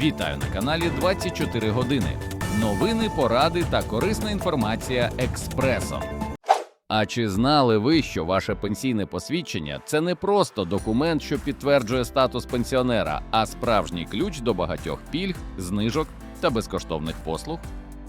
Вітаю на каналі 24 години. Новини, поради та корисна інформація експресом. А чи знали ви, що ваше пенсійне посвідчення це не просто документ, що підтверджує статус пенсіонера, а справжній ключ до багатьох пільг, знижок та безкоштовних послуг?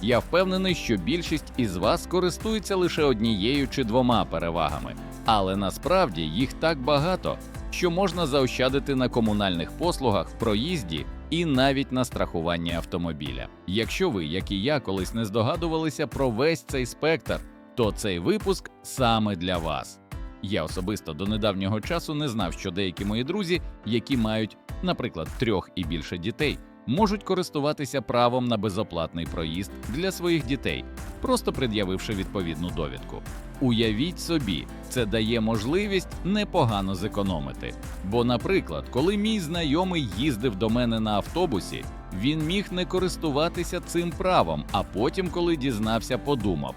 Я впевнений, що більшість із вас користується лише однією чи двома перевагами, але насправді їх так багато, що можна заощадити на комунальних послугах, проїзді і навіть на страхуванні автомобіля. Якщо ви, як і я, колись не здогадувалися про весь цей спектр, то цей випуск саме для вас. Я особисто до недавнього часу не знав, що деякі мої друзі, які мають, наприклад, трьох і більше дітей, можуть користуватися правом на безоплатний проїзд для своїх дітей, просто пред'явивши відповідну довідку. Уявіть собі, це дає можливість непогано зекономити. Бо, наприклад, коли мій знайомий їздив до мене на автобусі, він міг не користуватися цим правом, а потім, коли дізнався, подумав.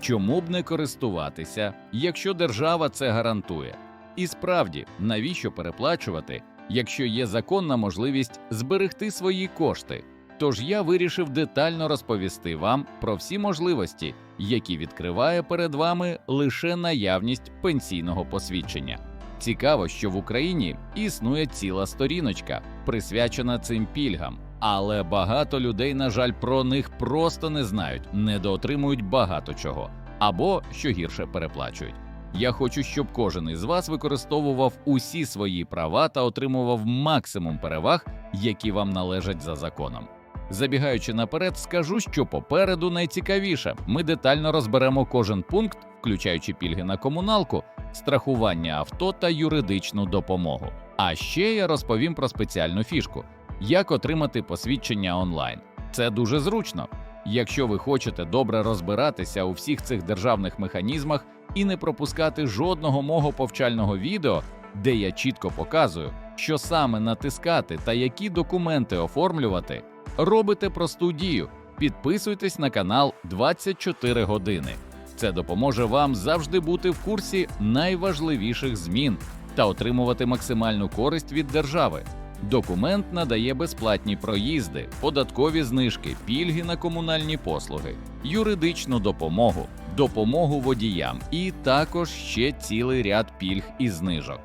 Чому б не користуватися, якщо держава це гарантує? І справді, навіщо переплачувати, якщо є законна можливість зберегти свої кошти? Тож я вирішив детально розповісти вам про всі можливості, які відкриває перед вами лише наявність пенсійного посвідчення. Цікаво, що в Україні існує ціла сторіночка, присвячена цим пільгам, але багато людей, на жаль, про них просто не знають, недоотримують багато чого або що гірше переплачують. Я хочу, щоб кожен із вас використовував усі свої права та отримував максимум переваг, які вам належать за законом. Забігаючи наперед, скажу, що попереду найцікавіше. Ми детально розберемо кожен пункт, включаючи пільги на комуналку, страхування авто та юридичну допомогу. А ще я розповім про спеціальну фішку: як отримати посвідчення онлайн. Це дуже зручно. Якщо ви хочете добре розбиратися у всіх цих державних механізмах і не пропускати жодного мого повчального відео, де я чітко показую, що саме натискати та які документи оформлювати, робите просту дію. Підписуйтесь на канал 24 години. Це допоможе вам завжди бути в курсі найважливіших змін та отримувати максимальну користь від держави. Документ надає безплатні проїзди, податкові знижки, пільги на комунальні послуги, юридичну допомогу, допомогу водіям і також ще цілий ряд пільг і знижок.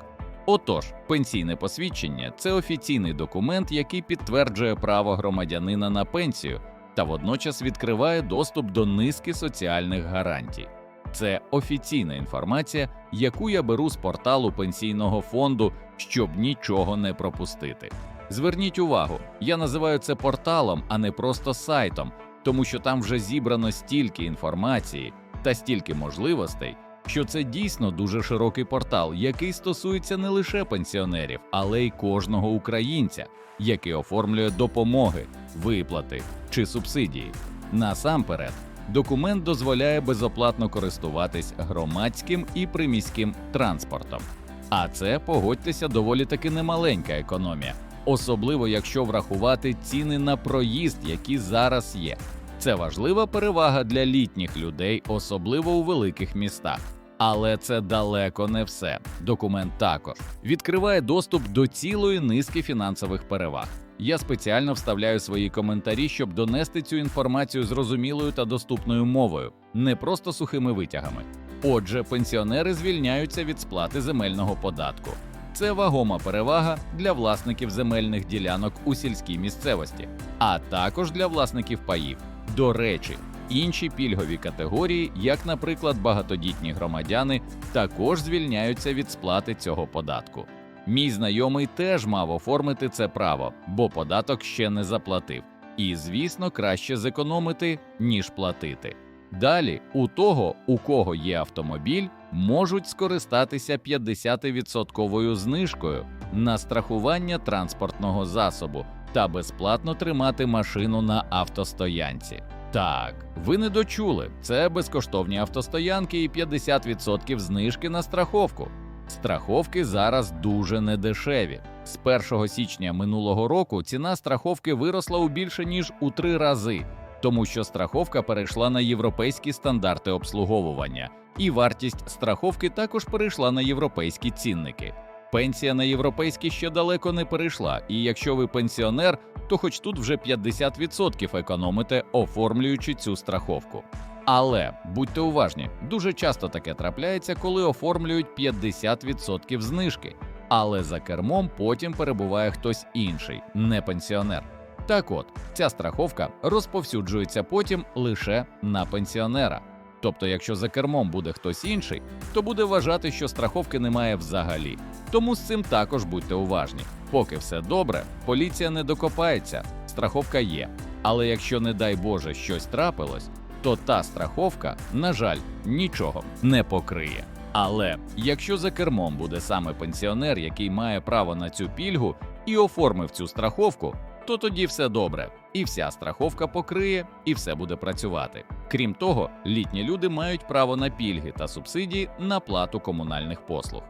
Отож, пенсійне посвідчення це офіційний документ, який підтверджує право громадянина на пенсію та водночас відкриває доступ до низки соціальних гарантій. Це офіційна інформація, яку я беру з порталу пенсійного фонду, щоб нічого не пропустити. Зверніть увагу, я називаю це порталом, а не просто сайтом, тому що там вже зібрано стільки інформації та стільки можливостей, що це дійсно дуже широкий портал, який стосується не лише пенсіонерів, але й кожного українця, який оформлює допомоги, виплати чи субсидії. Насамперед, документ дозволяє безоплатно користуватись громадським і приміським транспортом. А це, погодьтеся, доволі таки немаленька економія, особливо якщо врахувати ціни на проїзд, які зараз є. Це важлива перевага для літніх людей, особливо у великих містах. Але це далеко не все. Документ також відкриває доступ до цілої низки фінансових переваг. Я спеціально вставляю свої коментарі, щоб донести цю інформацію зрозумілою та доступною мовою, не просто сухими витягами. Отже, пенсіонери звільняються від сплати земельного податку. Це вагома перевага для власників земельних ділянок у сільській місцевості, а також для власників паїв. До речі, інші пільгові категорії, як, наприклад, багатодітні громадяни, також звільняються від сплати цього податку. Мій знайомий теж мав оформити це право, бо податок ще не заплатив. І, звісно, краще зекономити, ніж платити. Далі, у того, у кого є автомобіль, можуть скористатися 50% знижкою на страхування транспортного засобу та безплатно тримати машину на автостоянці. Так, ви не дочули, це безкоштовні автостоянки і 50% знижки на страховку. Страховки зараз дуже недешеві. З 1 січня минулого року ціна страховки виросла у більше ніж у три рази, тому що страховка перейшла на європейські стандарти обслуговування, і вартість страховки також перейшла на європейські цінники. Пенсія на європейські ще далеко не перейшла, і якщо ви пенсіонер, то хоч тут вже 50% економите, оформлюючи цю страховку. Але будьте уважні, дуже часто таке трапляється, коли оформлюють 50% знижки, але за кермом потім перебуває хтось інший, не пенсіонер. Так от, ця страховка розповсюджується потім лише на пенсіонера. Тобто, якщо за кермом буде хтось інший, то буде вважати, що страховки немає взагалі. Тому з цим також будьте уважні. Поки все добре, поліція не докопається, страховка є. Але якщо, не дай Боже, щось трапилось, то та страховка, на жаль, нічого не покриє. Але якщо за кермом буде саме пенсіонер, який має право на цю пільгу і оформив цю страховку, то тоді все добре, і вся страховка покриє, і все буде працювати. Крім того, літні люди мають право на пільги та субсидії на плату комунальних послуг.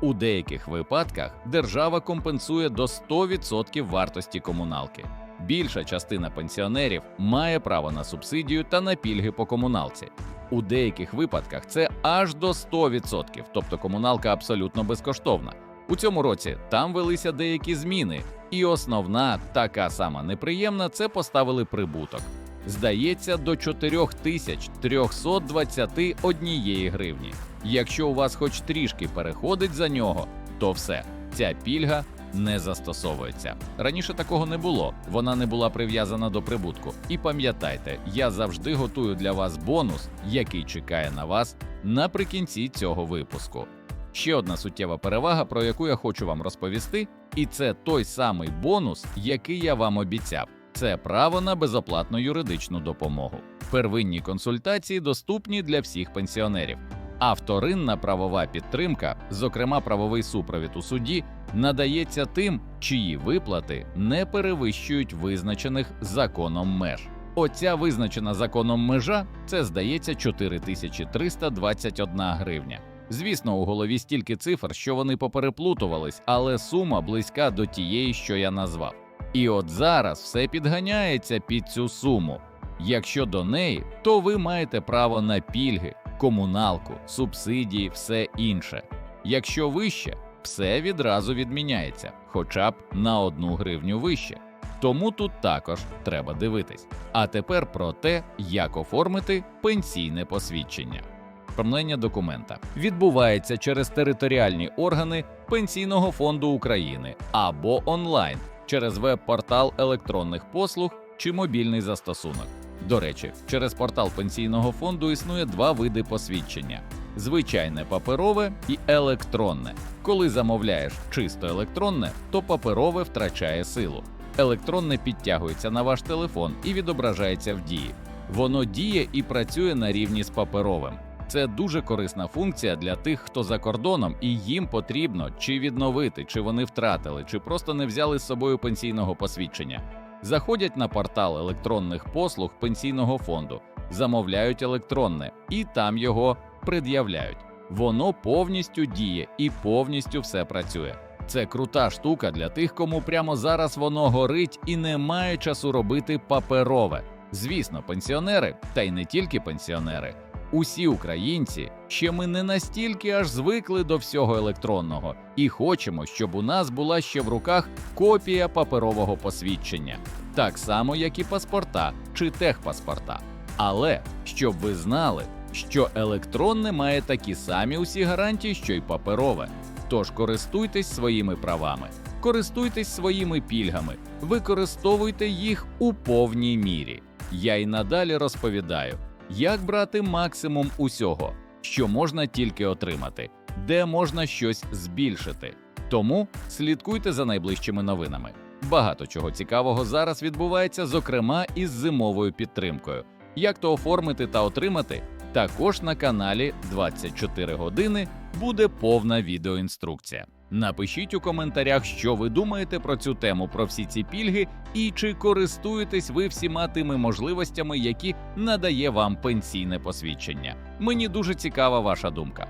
У деяких випадках держава компенсує до 100% вартості комуналки. Більша частина пенсіонерів має право на субсидію та на пільги по комуналці. У деяких випадках це аж до 100%, тобто комуналка абсолютно безкоштовна. У цьому році там велися деякі зміни, і основна, така сама неприємна, це поставили прибуток. Здається, до 4321 гривні. Якщо у вас хоч трішки переходить за нього, то все, ця пільга не застосовується. Раніше такого не було, вона не була прив'язана до прибутку. І пам'ятайте, я завжди готую для вас бонус, який чекає на вас наприкінці цього випуску. Ще одна суттєва перевага, про яку я хочу вам розповісти, і це той самий бонус, який я вам обіцяв. Це право на безоплатну юридичну допомогу. Первинні консультації доступні для всіх пенсіонерів. А вторинна правова підтримка, зокрема правовий супровід у суді, надається тим, чиї виплати не перевищують визначених законом меж. Оця визначена законом межа це здається 4321 гривня. Звісно, у голові стільки цифр, що вони попереплутувались, але сума близька до тієї, що я назвав. І от зараз все підганяється під цю суму. Якщо до неї, то ви маєте право на пільги, комуналку, субсидії, все інше. Якщо вище, все відразу відміняється, хоча б на одну гривню вище. Тому тут також треба дивитись. А тепер про те, як оформити пенсійне посвідчення. Оформлення документа відбувається через територіальні органи Пенсійного фонду України або онлайн через веб-портал електронних послуг чи мобільний застосунок. До речі, через портал пенсійного фонду існує два види посвідчення: звичайне паперове і електронне. Коли замовляєш чисто електронне, то паперове втрачає силу. Електронне підтягується на ваш телефон і відображається в дії. Воно діє і працює на рівні з паперовим. Це дуже корисна функція для тих, хто за кордоном, і їм потрібно чи відновити, чи вони втратили, чи просто не взяли з собою пенсійного посвідчення. Заходять на портал електронних послуг пенсійного фонду, замовляють електронне і там його пред'являють. Воно повністю діє і повністю все працює. Це крута штука для тих, кому прямо зараз воно горить і немає часу робити паперове. Звісно, пенсіонери, та й не тільки пенсіонери. Усі українці ще ми не настільки аж звикли до всього електронного і хочемо, щоб у нас була ще в руках копія паперового посвідчення, так само, як і паспорта чи техпаспорта. Але щоб ви знали, що електронне має такі самі усі гарантії, що й паперове. Тож користуйтесь своїми правами, користуйтесь своїми пільгами, використовуйте їх у повній мірі. Я й надалі розповідаю як брати максимум усього, що можна тільки отримати, де можна щось збільшити. Тому слідкуйте за найближчими новинами. Багато чого цікавого зараз відбувається, зокрема із зимовою підтримкою. Як то оформити та отримати, також на каналі 24 години буде повна відеоінструкція. Напишіть у коментарях, що ви думаєте про цю тему, про всі ці пільги, і чи користуєтесь ви всіма тими можливостями, які надає вам пенсійне посвідчення. Мені дуже цікава ваша думка.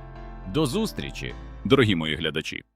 До зустрічі, дорогі мої глядачі!